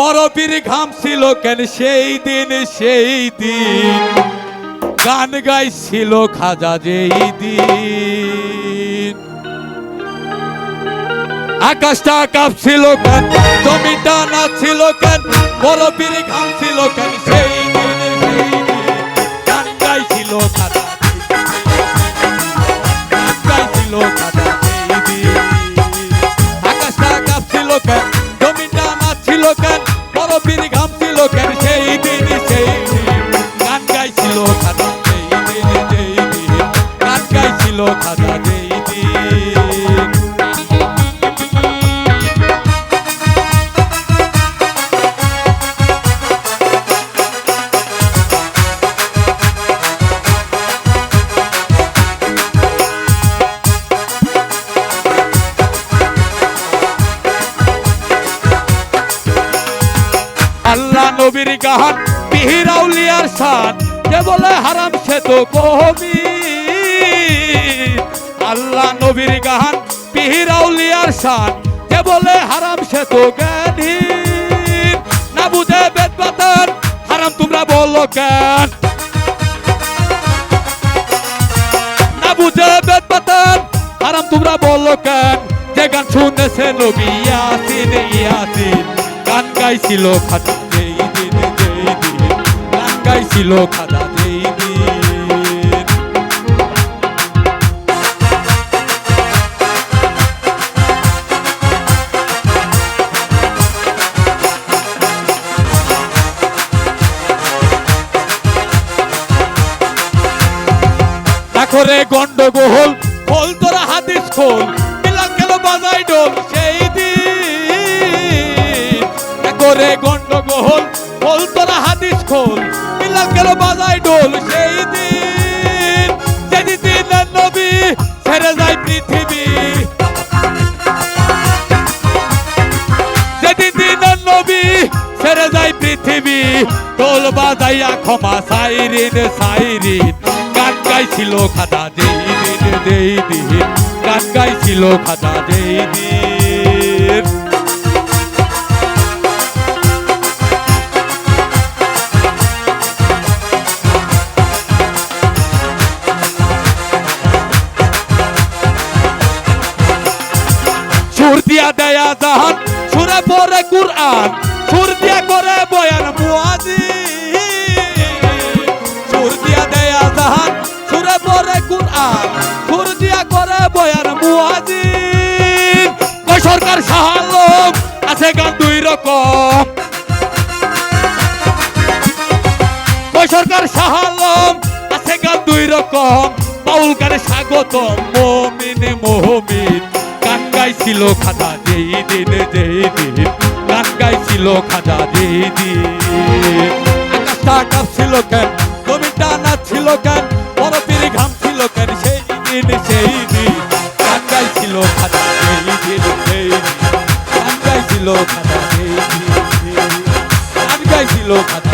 বরফির ঘাম ছিল কেন? সেই দিন সেই দিন গান গাইছিল খাজা যেই দিন। আকাশটা কাঁপছিল কেন? জমিটা নাচছিল কেন? পরবীর ঘাম ছিল কেন? সেই আল্লাহ নবীর গান, পিহিরাউলিয়ার শান কে বলে হারাম সে তো কবি? আল্লাহ নবীর গান, পিহিরাউলিয়ার শান যে বলে হারাম সে তো জ্ঞানী? না বুঝে বেদ বাতান হারাম তোমরা বলো কেন? না বুঝে বেদ বাতান হারাম তোমরা বলো কেন? যে গান শুনেছে নবী ইয়াসিন ইয়াসিন, গান গাইছিল দিন গাইছিল খাদা না করে গন্ডগোল খোল তোরা হাদিস খোল মিলান গেল বাজাই ডোল তোরা হাদিস খোল মিলান গেল বাজাই ডোল সেই দিন। যেদিন দিনের নবী ছেড়ে যায় পৃথিবী। যেদিন দিনের নবী ছেড়ে যায় পৃথিবী টোল বাজাইয়া ক্ষমা সাইরিন সাইরিন। গান গাইছিল খাদা যেই দিন যেই দিন। গান গাইছিল খাদা যেই দিন। জাহান সুরে পরে কুরআন, সুর দিয়া করে বয়ান মুয়াজি সুর দিয়া দেয়া জাহান সুরে পরে কুরআন, সুর দিয়া করে বয়ান মুয়াজি সরকার সাহালম আছে গান দুই রকম। সরকার সাহালম আছে গান দুই রকম। বাউল গানে স্বাগতম, মমিন মোহমিন। গাইছিল খাজা যেই দিন যেই দিন গান গাইছিল খাজা যেই দিন আকাশটা কাঁপছিল কেন, জমিটা নাচছিল কেন, বরফের ঘাম ছিল কেন সেই দিন সেই দিন গান গাইছিল খাজা যেই দিন সেই দিন গান গাইছিল খাজা যেই দিন গান গাইছিল খাজা